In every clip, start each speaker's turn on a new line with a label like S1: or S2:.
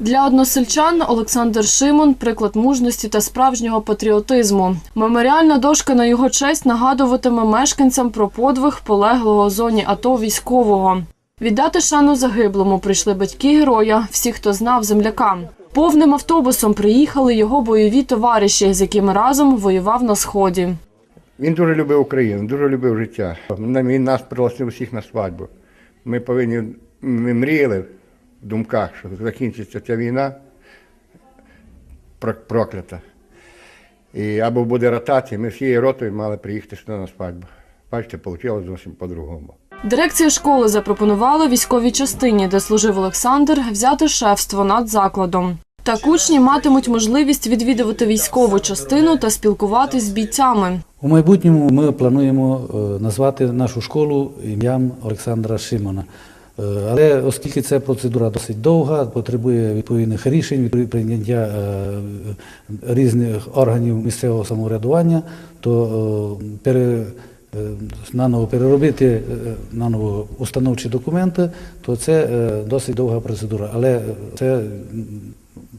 S1: Для односельчан Олександр Шимон приклад мужності та справжнього патріотизму. Меморіальна дошка на його честь нагадуватиме мешканцям про подвиг полеглого зоні АТО військового. Віддати шану загиблому прийшли батьки героя, всі, хто знав земляка. Повним автобусом приїхали його бойові товариші, з якими разом воював на сході.
S2: Він дуже любив Україну, дуже любив життя. Він нас пригласив усіх на свадьбу. Ми повинні ми мріяли думках, що закінчиться ця війна про- проклята. І або буде ротація, ми всією ротою мали приїхати сюди на свадьбу. Бачите, вийшло зовсім по-другому.
S1: Дирекція школи запропонувала військовій частині, де служив Олександр, взяти шефство над закладом. Так учні матимуть можливість відвідувати військову частину та спілкуватись з бійцями.
S3: У майбутньому ми плануємо е, назвати нашу школу ім'ям Олександра Шимона. Е, Але оскільки ця процедура досить довга, потребує відповідних рішень, відповідь прийняття е, різних органів місцевого самоврядування, то е, пере, наново переробити наново установчі документи, то це досить довга процедура. Але це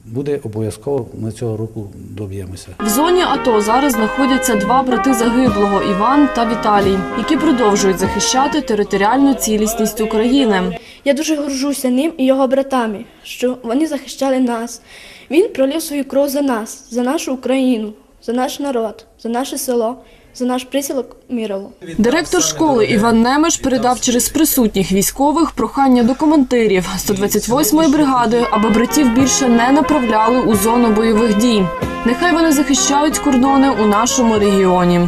S3: буде обов'язково. Ми цього року доб'ємося.
S1: В зоні АТО зараз знаходяться два брати загиблого Іван та Віталій, які продовжують захищати територіальну цілісність України.
S4: Я дуже горжуся ним і його братами, що вони захищали нас. Він пролив свою кров за нас, за нашу Україну, за наш народ, за наше село, за наш присілок Мірово.
S1: Директор школи Іван Немеш передав через присутніх військових прохання до командирів 128-ї бригади, аби братів більше не направляли у зону бойових дій. Нехай вони захищають кордони у нашому регіоні.